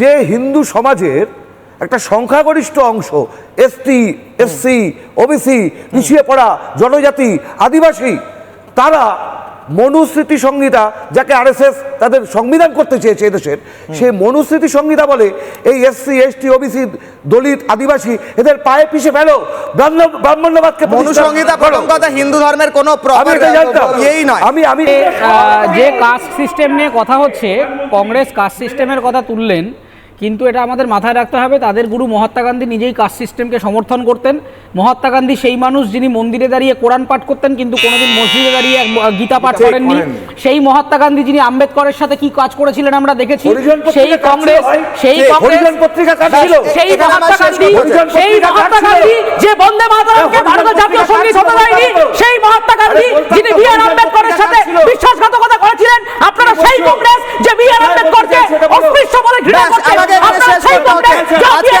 যে হিন্দু সমাজের একটা সংখ্যাগরিষ্ঠ অংশ এসটি এসসি ওবিসি পিছিয়ে পড়া জনজাতি আদিবাসী তারা মনুস্মৃতি সংহিতা যাকে আরএসএস তাদের সংবিধান করতে চেয়েছে এদেশের সেই মনুস্মৃতি সংহিতা বলে এই SC ST OBC Dalit Adivasi এদের পায়ে পিষে ফেলো ব্রাহ্মণ- ব্রাহ্মণ্যবাদকে মনুসংহিতা প্রথম কথা হিন্দু ধর্মের কোনো এই নয়। আমি আমি যে কাস্ট সিস্টেম নিয়ে কথা হচ্ছে কংগ্রেস কাস্ট সিস্টেমের কথা তুললেন কিন্তু এটা আমাদের মাথায় রাখতে হবে তাদের গুরু মহাত্মা গান্ধী নিজেই কাস্ট সিস্টেমকে সমর্থন করতেন। মহাত্মা গান্ধী সেই মানুষ যিনি মন্দিরে দাঁড়িয়ে কোরআন পাঠ করতেন কিন্তু কোনোদিন মসজিদে দাঁড়িয়ে গীতা পাঠ করেননি। সেই মহাত্মা গান্ধী যিনি আম্বেদকরের সাথে কি কাজ করেছিলেন আমরা দেখেছি। সেই কংগ্রেস সেই কংগ্রেস পত্রিকা সেই মহাত্মা গান্ধী সেই মহাত্মা গান্ধী যে বন্দে মাতরমকে ভারতের জাতীয় সংগীত হতে দেয়নি সেই মহাত্মা গান্ধী যিনি বি আর হরিজন আম্বেদকরের পত্রিকা সাথে কাটছিল। বিশ্বাসঘাতকতা করেছিলেন আপনারা সেই বলছো? কংগ্রেস যে বি আর হ্যাঁ, আম্বেদকরকে বলছি, সেটা বলো। অস্পৃশ্য বলে ঘৃণা আমাদের আপনারা সেই। যারা আজকে